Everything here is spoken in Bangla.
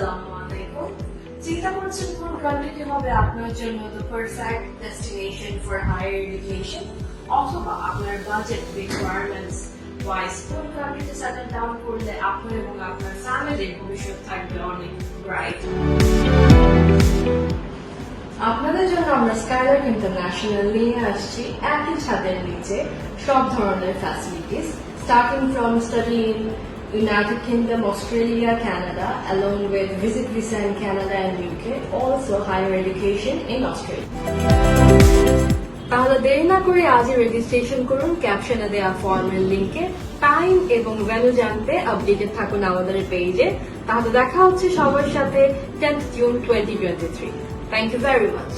আসসালামু আলাইকুম চিন্তা করছেন কোন কান্ট্রিটি হবে আপনার জন্য the perfect destination for higher education অথবা আপনার বাজেট রিকোয়ারমেন্টস ওয়াইজ কোন কান্ট্রিতে সেটেল ডাউন করলে আপনার এবং আপনার ফ্যামিলির ভবিষ্যৎ থাকবে অনেক ব্রাইট আপনাদের জন্য আমরা স্কাইলার্ক ইন্টারন্যাশনাল নিয়ে আসছি। একই ছাদের নিচে সব ধরনের facilities starting from study United Kingdom, Australia, Canada, along with visit visa in Canada and UK, also higher education in Australia. তাহলে দেরি না করে আজই রেজিস্ট্রেশন করুন ক্যাপশনে দেওয়া ফর্মের লিংকে টাইম এবং ভ্যালু জানতে আপডেটেড থাকুন আমাদের পেজে তাহলে দেখা হচ্ছে সবার সাথে tenth June twenty twenty three thank you very much